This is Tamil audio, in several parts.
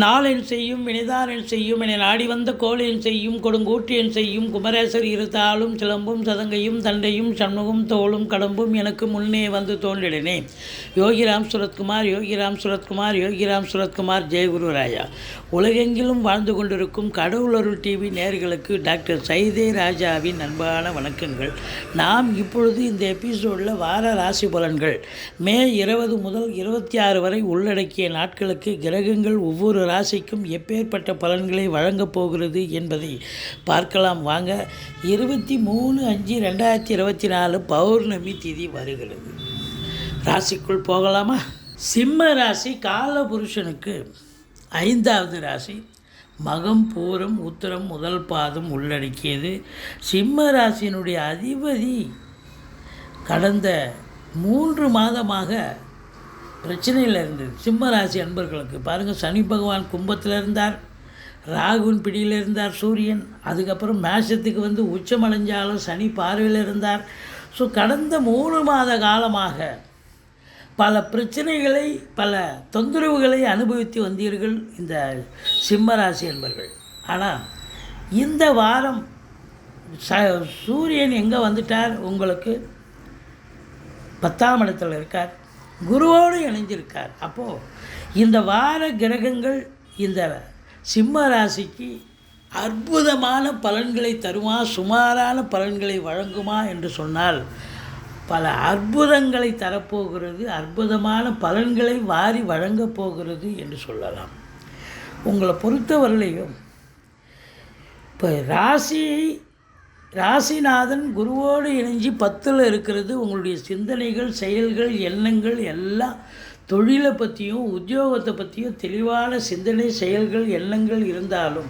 நாளென் செய்யும் வினைதானென் செய்யும் என நாடி வந்த கோளென் செய்யும் கொடுங்கூற்றியன் செய்யும் குமரேசர் இருத்தாலும் சிலம்பும் சதங்கையும் தண்டையும் சண்முகம் தோளும் கடம்பும் எனக்கு முன்னே வந்து தோன்றிடனே. யோகிராம் சுரத்குமார் யோகிராம் சுரத்குமார் யோகிராம் சுரத்குமார் ஜெயகுருராஜா உலகெங்கிலும் வாழ்ந்து கொண்டிருக்கும் கடவுளருள் டிவி நேர்களுக்கு டாக்டர் சைதே ராஜாவின் அன்பான வணக்கங்கள். நாம் இப்பொழுது இந்த எபிசோடில் வார ராசி பலன்கள். மே இருபது முதல் இருபத்தி ஆறு வரை உள்ளடக்கிய நாட்களுக்கு கிரகங்கள் ஒவ்வொரு ராசிக்கும் எப்பேற்பட்ட பலன்களை வழங்கப் போகிறது என்பதை பார்க்கலாம். வாங்க இருபத்தி மூணு அஞ்சு ரெண்டாயிரத்தி இருபத்தி நாலு பௌர்ணமி திதி வருகிறது. ராசிக்குள் போகலாமா? சிம்ம ராசி கால புருஷனுக்கு ஐந்தாவது ராசி மகம் பூரம் உத்தரம் முதல் பாதம் உள்ளடக்கியது. சிம்ம ராசியினுடைய அதிபதி கடந்த மூன்று மாதமாக பிரச்சனையில் இருந்தது சிம்ம ராசி அன்பர்களுக்கு பாருங்கள் சனி பகவான் கும்பத்தில் இருந்தார் ராகுவின் பிடியில் இருந்தார் சூரியன் அதுக்கப்புறம் மேஷத்துக்கு வந்து உச்சமடைஞ்சாலும் சனி பார்வையில் இருந்தார். ஸோ கடந்த மூணு மாத காலமாக பல பிரச்சனைகளை பல தொந்தரவுகளை அனுபவித்து வந்தீர்கள் இந்த சிம்மராசி என்பர்கள் ஆனால் இந்த வாரம் ச சூரியன் எங்கே வந்துட்டார்? உங்களுக்கு பத்தாம் இடத்தில் இருக்கார். குருவோடு இணைஞ்சிருக்கார். அப்போது இந்த வார கிரகங்கள் இந்த சிம்ம ராசிக்கு அற்புதமான பலன்களை தருமா சுமாரான பலன்களை வழங்குமா என்று சொன்னால் பல அற்புதங்களை தரப்போகிறது அற்புதமான பலன்களை வாரி வழங்கப் போகிறது என்று சொல்லலாம். உங்களை பொறுத்தவரையிலையும் இப்போ ராசியை ராசிநாதன் குருவோடு இணைஞ்சு பத்தில் இருக்கிறது உங்களுடைய சிந்தனைகள் செயல்கள் எண்ணங்கள் எல்லாம் தொழிலை பற்றியும் உத்தியோகத்தை பற்றியும் தெளிவான சிந்தனை செயல்கள் எண்ணங்கள் இருந்தாலும்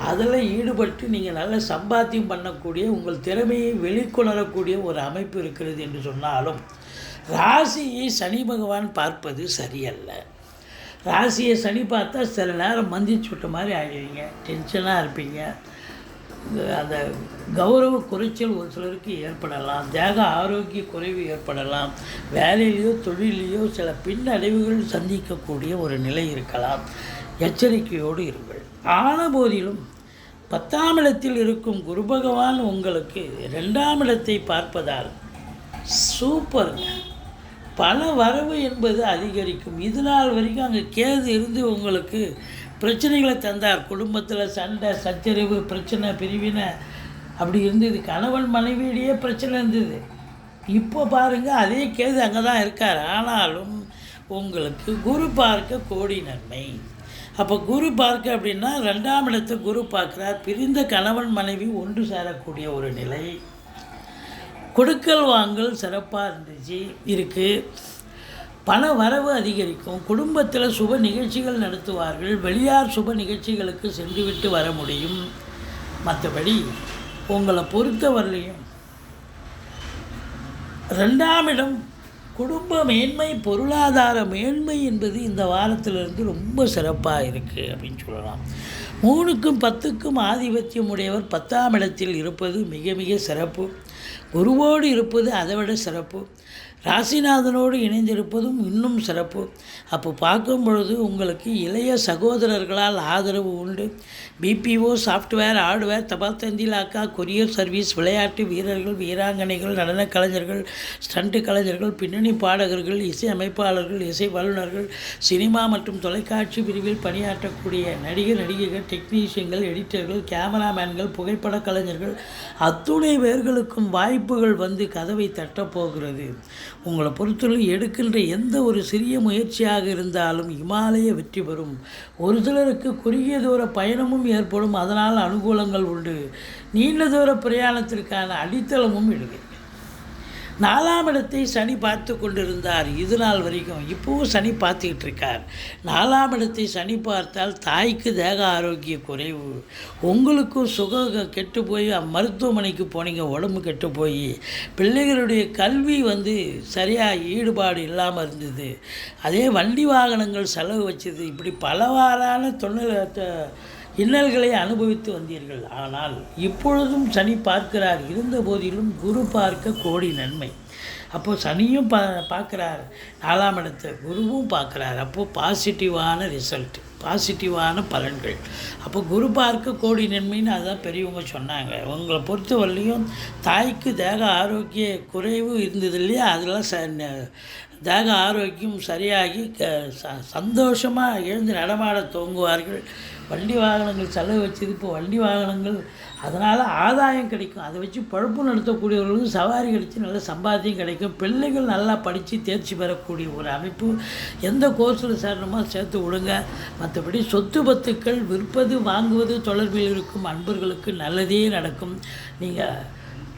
அதில் ஈடுபட்டு நீங்கள் நல்ல சம்பாத்தியம் பண்ணக்கூடிய உங்கள் திறமையை வெளிக்கொணரக்கூடிய ஒரு அமைப்பு இருக்கிறது என்று சொன்னாலும் ராசியை சனி பகவான் பார்ப்பது சரியல்ல. ராசியை சனி பார்த்தா சில நேரம் மந்திச்சு விட்ட மாதிரி ஆகிடுவீங்க டென்ஷனாக இருப்பீங்க. அந்த கௌரவ குறைச்சல் ஒரு சிலருக்கு ஏற்படலாம் தேக ஆரோக்கிய குறைவு ஏற்படலாம் வேலையிலையோ தொழிலையோ சில பின்னடைவுகள் சந்திக்கக்கூடிய ஒரு நிலை இருக்கலாம். எச்சரிக்கையோடு இருங்கள். ஆன போதிலும் பத்தாம் இடத்தில் இருக்கும் குரு பகவான் உங்களுக்கு ரெண்டாம் இடத்தை பார்ப்பதால் சூப்பருங்க பண வரவு என்பது அதிகரிக்கும். இது நாள் வரைக்கும் அங்கே கேது இருந்து உங்களுக்கு பிரச்சனைகளை தந்தார். குடும்பத்தில் சண்டை சச்சரிவு பிரச்சனை பிரிவினை. அப்படி இருந்தது. கணவன் மனைவியிடையே பிரச்சனை இருந்தது. இப்போ பாருங்கள் அதே கேது அங்கே தான் இருக்கார். ஆனாலும் உங்களுக்கு குரு பார்க்க கோடி நன்மை. அப்போ குரு பார்க்க அப்படின்னா ரெண்டாம் இடத்தை குரு பார்க்குறார். பிரிந்த கணவன் மனைவி ஒன்று சேரக்கூடிய ஒரு நிலை. கொடுக்கல் வாங்கல் சிறப்பாக இருந்துச்சு இருக்குது பண வரவு அதிகரிக்கும். குடும்பத்தில் சுப நிகழ்ச்சிகள் நடத்துவார்கள். வெளியார் சுப நிகழ்ச்சிகளுக்கு சென்றுவிட்டு வர முடியும். மற்றபடி உங்களை பொறுத்தவரையிலையும் ரெண்டாம் இடம் குடும்ப மேன்மை பொருளாதார மேன்மை என்பது இந்த வாரத்திலிருந்து ரொம்ப சிறப்பாக இருக்குது அப்படின்னு சொல்லலாம். மூணுக்கும் பத்துக்கும் ஆதிபத்தியம் உடையவர் பத்தாம் இடத்தில் இருப்பது மிக மிக சிறப்பு. குருவோடு இருப்பது அதை விட சிறப்பு. ராசிநாதனோடு இணைந்திருப்பதும் இன்னும் சிறப்பு. அப்போ பார்க்கும் பொழுது உங்களுக்கு இளைய சகோதரர்களால் ஆதரவு உண்டு. பிபிஓ சாஃப்ட்வேர் ஹார்ட்வேர் தபால் தந்திலாக்கா கொரியர் சர்வீஸ் விளையாட்டு வீரர்கள் வீராங்கனைகள் நடனக் கலைஞர்கள் ஸ்டண்ட் கலைஞர்கள் பின்னணி பாடகர்கள் இசை அமைப்பாளர்கள் இசை வல்லுநர்கள் சினிமா மற்றும் தொலைக்காட்சி பிரிவில் பணியாற்றக்கூடிய நடிகர் நடிகைகள் டெக்னீஷியன்கள் எடிட்டர்கள் கேமராமேன்கள் புகைப்பட கலைஞர்கள் அத்துணை பேர்களுக்கும் வாய்ப்புகள் வந்து கதவை தட்டப்போகிறது உங்களை பொறுத்தவரை எடுக்கின்ற எந்த ஒரு சிறிய முயற்சியாக இருந்தாலும் இமாலய வெற்றி பெறும். ஒரு சிலருக்கு குறுகிய தூர பயணமும் ஏற்படும். அதனால் அனுகூலங்கள் உண்டு. நீண்ட தூர பிரயாணத்திற்கான அடித்தளமும் இடுவீர்கள் நாலாம் இடத்தை சனி பார்த்து கொண்டிருந்தார். இது நாள் வரைக்கும் இப்போவும் சனி பார்த்துக்கிட்டு இருக்கார். நாலாம் இடத்தை சனி பார்த்தால் தாய்க்கு தேக ஆரோக்கிய குறைவு. உங்களுக்கும் சுக கெட்டு போய் மருத்துவமனைக்கு போனீங்க உடம்பு கெட்டு போய் பிள்ளைகளுடைய கல்வி வந்து சரியாக ஈடுபாடு இல்லாமல் இருந்தது. அதே வண்டி வாகனங்கள் செலவு வச்சது. இப்படி பலவாறான தொழில் இன்னல்களை அனுபவித்து வந்தீர்கள். ஆனால் இப்பொழுதும் சனி பார்க்கிறார். இருந்த போதிலும் குரு பார்க்க கோடி நன்மை. அப்போது சனியும் பா பார்க்குறார். நாலாம் இடத்தை குருவும் பார்க்குறார். அப்போது பாசிட்டிவான ரிசல்ட் பாசிட்டிவான பலன்கள். அப்போ குரு பார்க்க கோடி நன்மைன்னு அதுதான் பெரியவங்க சொன்னாங்க. உங்களை பொறுத்தவரையிலையும் தாய்க்கு தேக ஆரோக்கிய குறைவு இருந்தது இல்லையா? அதெல்லாம் ச ந- தேக ஆரோக்கியம் சரியாகி க ச சந்தோஷமாக எழுந்து நடமாட துவங்குவார்கள். வண்டி வாகனங்கள் செலவு வச்சது இப்போ வண்டி வாகனங்கள் அதனால் ஆதாயம் கிடைக்கும். அதை வச்சு பழப்பு நடத்தக்கூடியவர்களுக்கும் சவாரி கிடைச்சி நல்ல சம்பாத்தியம் கிடைக்கும். பிள்ளைகள் நல்லா படித்து தேர்ச்சி பெறக்கூடிய ஒரு அமைப்பு. எந்த கோர்ஸில் சேரணுமோ சேர்த்து விடுங்க. மற்றபடி சொத்து பத்துக்கள் விற்பது வாங்குவது தொடர்பில் இருக்கும் அன்பர்களுக்கு நல்லதே நடக்கும். நீங்கள்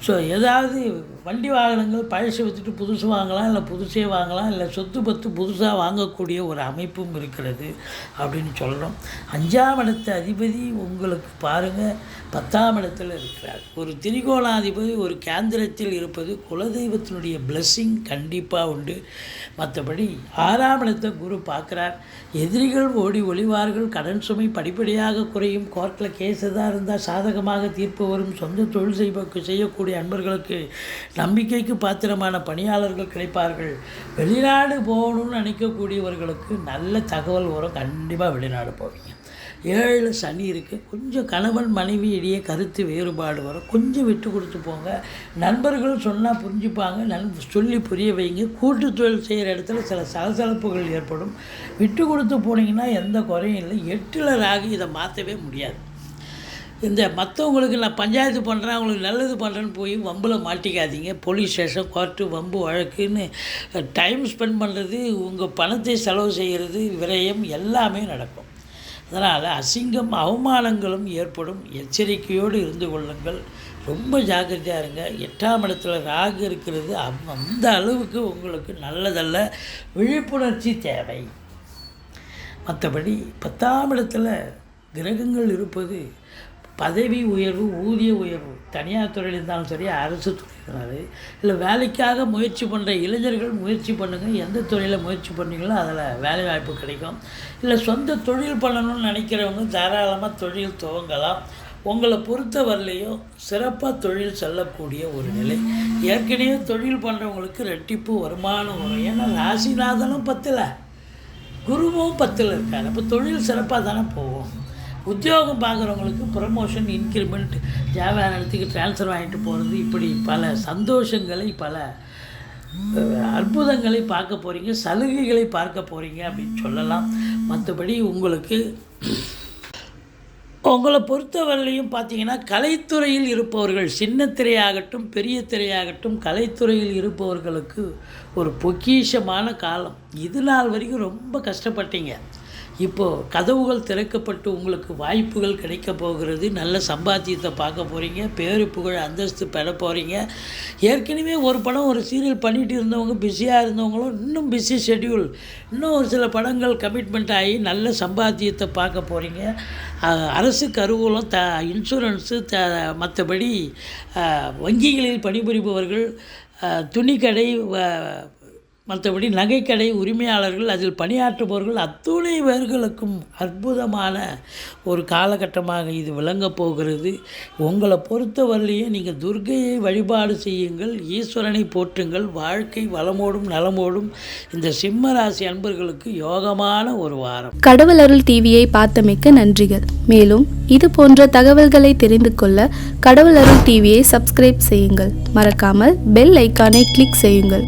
ஸோ ஏதாவது வண்டி வாகனங்கள் பழசு வச்சுட்டு புதுசு வாங்கலாம் இல்லை புதுசே வாங்கலாம் இல்லை சொத்து பத்து புதுசாக வாங்கக்கூடிய ஒரு அமைப்பும் இருக்கிறது அப்படின்னு சொல்கிறோம் அஞ்சாம் இடத்த அதிபதி உங்களுக்கு பாருங்கள் பத்தாம் இடத்துல இருக்கிறார். ஒரு திரிகோணாதிபதி ஒரு கேந்திரத்தில் இருப்பது குலதெய்வத்தினுடைய blessing கண்டிப்பாக உண்டு. மற்றபடி ஆறாம் இடத்தை குரு பார்க்குறார். எதிரிகள் ஓடி ஒளிவார்கள் கடன் சுமை படிப்படியாக குறையும். கோர்ட்டில் கேஸ் எதாக இருந்தால் சாதகமாக தீர்ப்பு வரும். சொந்த தொழில் செய்வ செய்யக்கூடிய அன்பர்களுக்கு நம்பிக்கைக்கு பாத்திரமான பணியாளர்கள் கிடைப்பார்கள். வெளிநாடு போகணும்னு நினைக்கக்கூடியவர்களுக்கு நல்ல தகவல் வரும். கண்டிப்பாக வெளிநாடு போவீங்க. ஏழு சனி இருக்குது கொஞ்சம் கணவன் மனைவி இடையே கருத்து வேறுபாடு வரும். கொஞ்சம் விட்டு கொடுத்து போங்க. நண்பர்கள் சொன்னால் புரிஞ்சுப்பாங்க. நன் சொல்லி புரிய வைங்க. கூட்டு தொழில் செய்கிற இடத்துல சில சலசலப்புகள் ஏற்படும். விட்டு கொடுத்து போனீங்கன்னா எந்த குறையும் இல்லை. எட்டில் ராகி இதை மாற்றவே முடியாது. இந்த மற்றவங்களுக்கு நான் பஞ்சாயத்து பண்ணுறேன் அவங்களுக்கு நல்லது பண்ணுறேன்னு போய் வம்பில் மாட்டிக்காதீங்க. போலீஸ் ஸ்டேஷன் கோர்ட்டு வம்பு வழக்குன்னு டைம் ஸ்பெண்ட் பண்ணுறது உங்கள் பணத்தை செலவு செய்கிறது விரயம் எல்லாமே நடக்கும். அதனால் அசிங்கம் அவமானங்களும் ஏற்படும். எச்சரிக்கையோடு இருந்து கொள்ளுங்கள். ரொம்ப ஜாக்கிரதையாக இருங்க. எட்டாம் இடத்துல ராகு இருக்கிறது அம்- அந்த அளவுக்கு உங்களுக்கு நல்லதல்ல. விழிப்புணர்ச்சி தேவை. மற்றபடி பத்தாம் இடத்துல கிரகங்கள் இருப்பது பதவி உயர்வு ஊதிய உயர்வு தனியார் துறையில் இருந்தாலும் சரி அரசு துறையினாலும் இல்லை வேலைக்காக முயற்சி பண்ணுற இளைஞர்கள் முயற்சி பண்ணுங்கள் எந்த துறையில் முயற்சி பண்ணீங்களோ அதில் வேலை வாய்ப்பு கிடைக்கும். இல்லை சொந்த தொழில் பண்ணணும்னு நினைக்கிறவங்க தாராளமாக தொழில் துவங்கலாம். உங்களை பொறுத்தவரையிலையும் சிறப்பாக தொழில் செல்லக்கூடிய ஒரு நிலை. ஏற்கனவே தொழில் பண்ணுறவங்களுக்கு ரெட்டிப்பு வருமானம் வரும். ஏன்னா ராசிநாதனும் பத்தில் குருவும் பத்தில் இருக்கார். அப்போ தொழில் சிறப்பாக தானே போகும். உத்தியோகம் பார்க்குறவங்களுக்கு ப்ரமோஷன் இன்க்ரிமெண்ட் தேவையான நடத்திக்கு ட்ரான்ஸ்ஃபர் வாங்கிட்டு போகிறது இப்படி பல சந்தோஷங்களை பல அற்புதங்களை பார்க்க போகிறீங்க சலுகைகளை பார்க்க போகிறீங்க அப்படின்னு சொல்லலாம். மற்றபடி உங்களுக்கு உங்களை பொறுத்தவரையிலையும் பார்த்தீங்கன்னா கலைத்துறையில் இருப்பவர்கள் சின்ன திரையாகட்டும் பெரிய திரையாகட்டும் கலைத்துறையில் இருப்பவர்களுக்கு ஒரு பொக்கிஷமான காலம். இது நாள் வரைக்கும் ரொம்ப கஷ்டப்பட்டீங்க. இப்போது கதவுகள் திறக்கப்பட்டு உங்களுக்கு வாய்ப்புகள் கிடைக்க போகிறது நல்ல சம்பாத்தியத்தை பார்க்க போகிறீங்க பேரு புகழ் அந்தஸ்து பெற போகிறீங்க ஏற்கனவே ஒரு படம் ஒரு சீரியல் பண்ணிகிட்டு இருந்தவங்க பிஸியாக இருந்தவங்களும் இன்னும் பிஸி ஷெட்யூல் இன்னும் ஒரு சில படங்கள் கமிட்மெண்ட் ஆகி நல்ல சம்பாத்தியத்தை பார்க்க போகிறீங்க அரசு கருவூலம் த இன்சூரன்ஸு த மற்றபடி வங்கிகளில் பணிபுரிபவர்கள் துணிக்கடை வ- மற்றபடி நகைக்கடை உரிமையாளர்கள் அதில் பணியாற்றுபவர்கள் அத்துணை பேர்களுக்கும் அற்புதமான ஒரு காலகட்டமாக இது விளங்கப் போகிறது. உங்களை பொறுத்தவரையிலேயே நீங்கள் துர்கையை வழிபாடு செய்யுங்கள் ஈஸ்வரனை போற்றுங்கள் வாழ்க்கை வளமோடும் நலமோடும் இந்த சிம்ம ராசி அன்பர்களுக்கு யோகமான ஒரு வாரம். கடவுள் அருள் டிவியை பார்த்தமைக்க நன்றிகள். மேலும் இது போன்ற தகவல்களை தெரிந்து கொள்ள கடவுள் அருள் டிவியை சப்ஸ்கிரைப் செய்யுங்கள். மறக்காமல் பெல் ஐக்கானை கிளிக் செய்யுங்கள்.